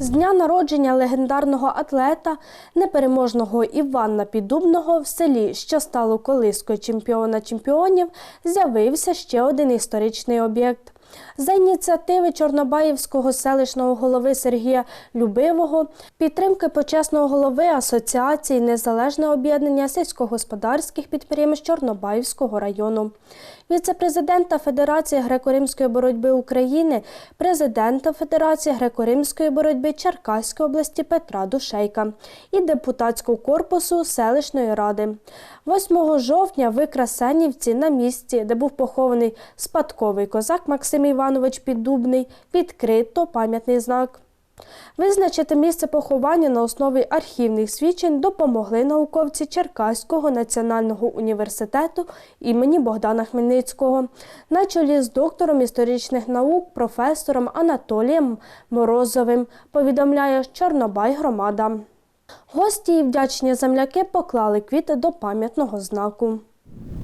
З дня народження легендарного атлета, непереможного Івана Піддубного в селі, що стало колискою чемпіона чемпіонів, з'явився ще один історичний об'єкт. За ініціативи Чорнобаївського селищного голови Сергія Любивого, підтримки почесного голови Асоціації Незалежне об'єднання сільськогосподарських підприємств Чорнобаївського району, віце-президента Федерації греко-римської боротьби України, президента Федерації греко-римської боротьби Черкаської області Петра Душейка і депутатського корпусу селищної ради. 8 жовтня в Красенівці на місці, де був похований спадковий козак Максим Іванович Піддубний, відкрито пам'ятний знак. Визначити місце поховання на основі архівних свідчень допомогли науковці Черкаського національного університету імені Богдана Хмельницького на чолі з доктором історичних наук професором Анатолієм Морозовим, повідомляє Чорнобай громада. Гості і вдячні земляки поклали квіти до пам'ятного знаку.